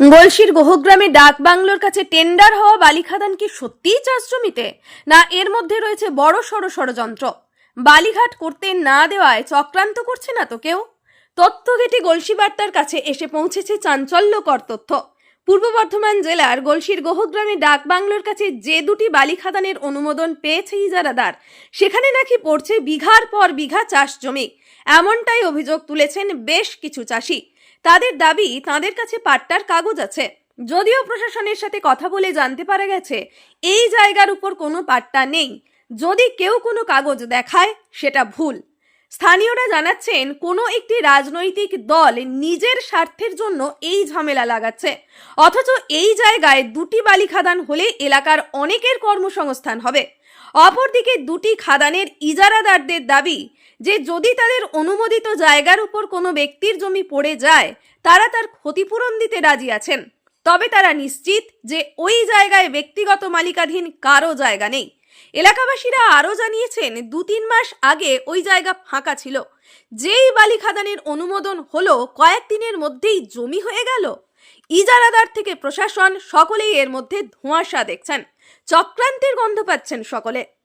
গলসির গোহগ্রামে ডাক বাংলোর কাছে টেন্ডার হওয়া বালিখাদান কি সত্যিই চাষ জমিতে? না, এর মধ্যে রয়েছে বড় সড় ষড়যন্ত্র। বালিঘাট করতে না দেওয়ায় চক্রান্ত করছে না তো কেউ? তথ্যঘেটি গলসি বার্তার কাছে এসে পৌঁছেছে চাঞ্চল্যকর তথ্য। পূর্ব বর্ধমান জেলার গলসির গোহগ্রামে ডাক বাংলোর কাছে যে দুটি বালিখাদানের অনুমোদন পেয়েছে ইজারাদার, সেখানে নাকি পড়ছে বিঘার পর বিঘা চাষ জমি। এমনটাই অভিযোগ তুলেছেন বেশ কিছু চাষি। তাদের দাবি তাদের কাছে পাট্টার কাগজ আছে। যদিও প্রশাসনের সাথে কথা বলে জানতে পারা গেছে, এই জায়গার উপর কোনো পাট্টা নেই। যদি কেউ কোনো কাগজ দেখায়, সেটা ভুল। স্থানীয়রা জানাচ্ছেন, কোনো একটি রাজনৈতিক দল নিজের স্বার্থের জন্য এই ঝামেলা লাগাচ্ছে। অথচ এই জায়গায় দুটি বালি খাদান হলে এলাকার অনেকের কর্মসংস্থান হবে। অপরদিকে দুটি খাদানের ইজারাদারদের দাবি যে, যদি তাদের অনুমোদিত জায়গার উপর কোনো ব্যক্তির জমি পড়ে যায়, তারা তার ক্ষতিপূরণ দিতে রাজি আছেন। তবে তারা নিশ্চিত যে, ওই জায়গায় ব্যক্তিগত মালিকাধীন কারও জায়গা নেই। এলাকাবাসীরা আরও জানিয়েছেন দু তিন মাস আগে ওই জায়গা ফাঁকা ছিল। যেই বালি খাদানের অনুমোদন হলো কয়েকদিনের মধ্যেই জমি হয়ে গেল। ইজারাদার থেকে প্রশাসন সকলেই এর মধ্যে ধোঁয়াশা দেখছেন। চক্রান্তের গন্ধ পাচ্ছেন সকলে।